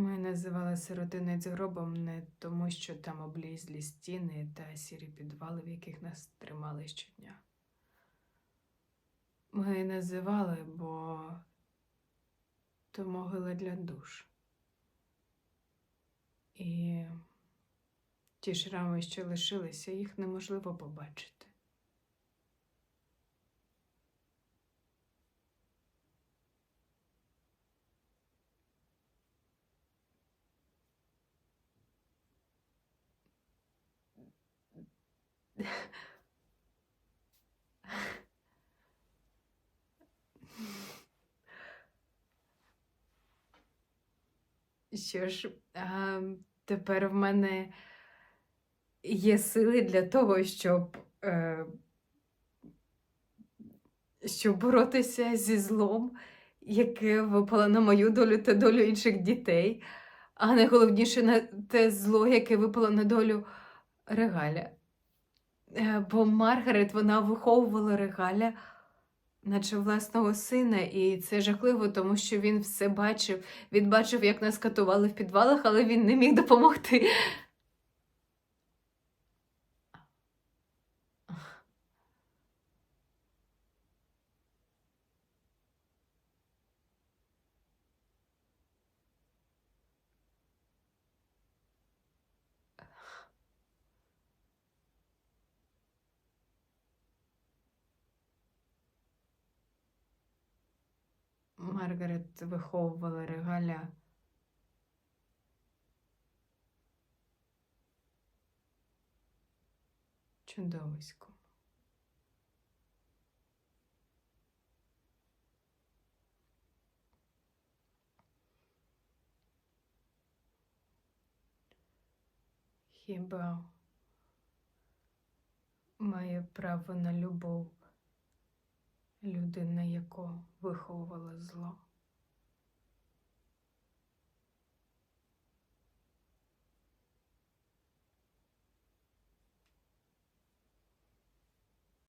Ми називали сиротинець гробом не тому, що там облізлі стіни та сірі підвали, в яких нас тримали щодня. Ми називали, бо то могила для душ. І ті шрами, що лишилися, їх неможливо побачити. Що ж, а, тепер в мене є сили для того, щоб, е, щоб боротися зі злом, яке випало на мою долю та долю інших дітей, а найголовніше на те зло, яке випало на долю регаля. Е, Бо Маргарет вона виховувала регаля, наче власного сина, і це жахливо, тому що він все бачив. Він бачив, як нас катували в підвалах, але він не міг допомогти. Маргарет виховувала регаля. Чудовисько. Хіба має право на любов людина, яку виховувала зло?